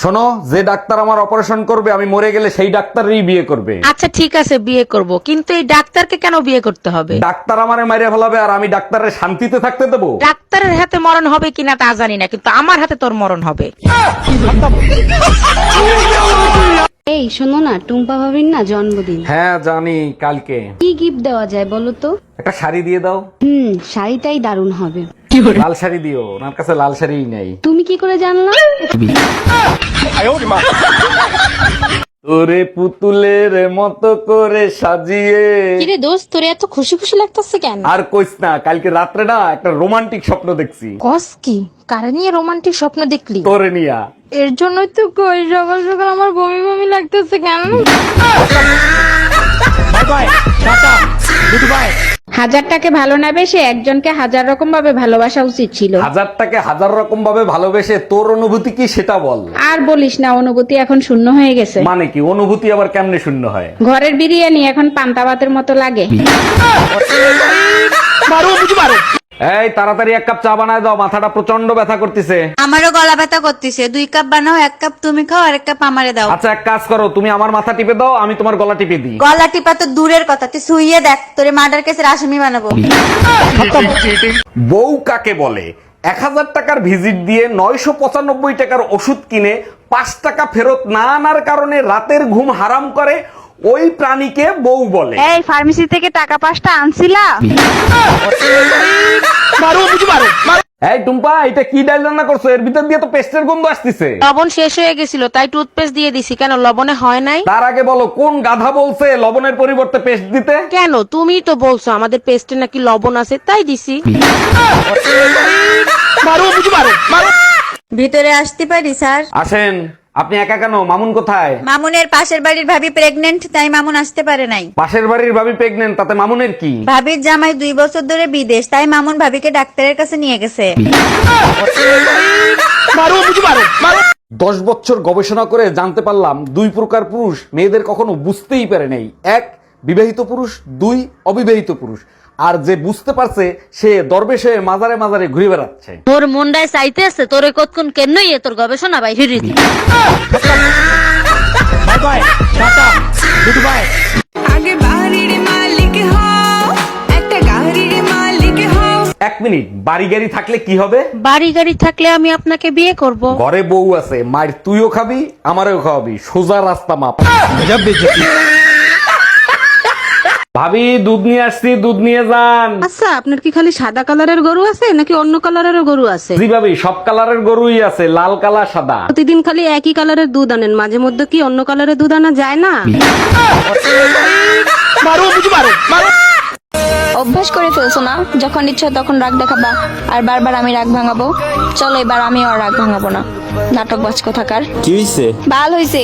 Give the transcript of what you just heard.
শোনো যে ডাক্তার আমার অপারেশন করবে আমি মরে গেলে সেই ডাক্তারই বিয়ে করবে। আচ্ছা ঠিক আছে বিয়ে করব। কিন্তু এই ডাক্তারকে কেন বিয়ে করতে হবে? ডাক্তার আমারে মাইরে ফেলাবে আর আমি ডাক্তারের শান্তিতে থাকতে দেবো। ডাক্তারের হাতে মরণ হবে কিনা তা জানি না কিন্তু আমার হাতে তোর মরণ হবে। এই শোনো না টুম্পা ভাবির না জন্মদিন। হ্যাঁ জানি কালকে। কি গিফট দেওয়া যায় বলো তো? একটা শাড়ি দিয়ে দাও। হুম শাড়িটাই দারুণ হবে। লাল শাড়ি দিও ওনার কাছে লাল শাড়িই নাই। তুমি কি করে জানলা? তোরে পুতুলের মতো করে সাজিয়ে। কিরে দোস্ত তোর এত খুশি খুশি লাগতেছে কেন? আর কইস না কালকে রাত্রে না একটা রোমান্টিক স্বপ্ন দেখছি। কস কি? কারে নিয়ে রোমান্টিক স্বপ্ন দেখলি? তোরে নিয়া। এর জন্যই তো কই সকাল সকাল আমার বমি বমি লাগতেছে কেন? হাজারটাকে ভালো না বেশে একজনকে হাজার রকম ভাবে ভালোবাসা উচিত ছিল। হাজারটাকে হাজার রকম ভাবে ভালোবেসে তোর অনুভূতি কি সেটা বল। আর বলিস না অনুভূতি এখন শূন্য হয়ে গেছে। মানে কি অনুভূতি আবার কেমনে শূন্য হয়? ঘরের বিরিয়ানি এখন পান্তা ভাতের মতো লাগে। এই তাড়াতাড়ি এক কাপ চা বানায় দাও মাথাটা প্রচণ্ড ব্যথা করতেছে। আমারও গলা ব্যথা করতেছে। দুই কাপ বানাও এক কাপ তুমি খাও আর এক কাপ আমারে দাও। আচ্ছা এক কাজ করো তুমি আমার মাথা টিপে দাও আমি তোমার গলা টিপে দিই। গলা টিপা তো দূরের কথা তুই শুইয়ে দেখ তোরে মার্ডার কেসের আসামি বানাবো। বউ কাকে বলে? এক হাজার টাকার ভিজিট দিয়ে নয়শো পঁচানব্বই টাকার ওষুধ কিনে পাঁচ টাকা ফেরত না আনার কারণে রাতের ঘুম হারাম করে ওই প্রাণীকে বউ বলে। এই ফার্মেসি থেকে টাকা পাঁচটা আনছিলা? এই টুম্পা এটা কি ডাল রান্না করছ? এর ভিতর দিয়ে তো পেস্টের গন্ধ আসতেছে। লবণ শেষ হয়ে গেছিল তাই টুথপেস্ট দিয়ে দিছি। কেন লবণে হয় নাই? তার আগে বলো কোন গাধা বলছে লবণের পরিবর্তে পেস্ট দিতে? কেন? তুমি তো বলছো আমাদের পেস্টে নাকি লবণ আছে তাই দিছি। ভিতরে আসতে পারি স্যার? আসেন। আপনি একা কেন? মামুন কোথায়? মামুনের পাশের বাড়ির ভাবি প্রেগনেন্ট তাই মামুন আসতে পারে নাই। পাশের বাড়ির ভাবি প্রেগনেন্ট তাতে মামুনের কি? ভাবির জামাই দুই বছর ধরে বিদেশ তাই মামুন ভাবিকে ডাক্তারের কাছে নিয়ে গেছে। দশ বছর গবেষণা করে জানতে পারলাম দুই প্রকার পুরুষ মেয়েদের কখনো বুঝতেই পারে নাই। এক বিবাহিত পুরুষ দুই অবিবাহিত পুরুষ। আর যে বুঝতে পারছে সে দরবেশে মাজারে মাজারে ঘুরে বেড়াচ্ছে। তোর মন্ডায় চাইতে আছে তোর কতক্ষণ কেনই তোর গবেষণা বাইরে দি আগে বাড়ির মালিক হও একটা গাড়ির মালিক হও। এক মিনিট বাড়ি গাড়ি থাকলে কি হবে? বাড়ি গাড়ি থাকলে আমি আপনাকে বিয়ে করব। ঘরে বউ আছে মায়ের তুইও খাবি আমারও খাওয়াবি। সোজা রাস্তা মাপ। ভাবি দুধ নিয়ে আসছি দুধ নিয়ে যান। আচ্ছা আপনার কি খালি সাদা কালারের গরু আছে নাকি অন্য কালারেরও গরু আছে? জি ভাবি সব কালারের গরুই আছে লাল কালা সাদা। প্রতিদিন খালি একই কালারের দুধ আনেন মাঝে মধ্যে কি অন্য কালারের দুধ আনা যায় না? অভ্যাস করে ফেলছো না? যখন ইচ্ছা তখন রাগ দেখাবা আর বারবার আমি রাগ ভাঙাবো। চলো এবার আমি আর রাগ ভাঙাবো না। নাটক বাজ কোথাকার কি হইছে? ভালো হইছে।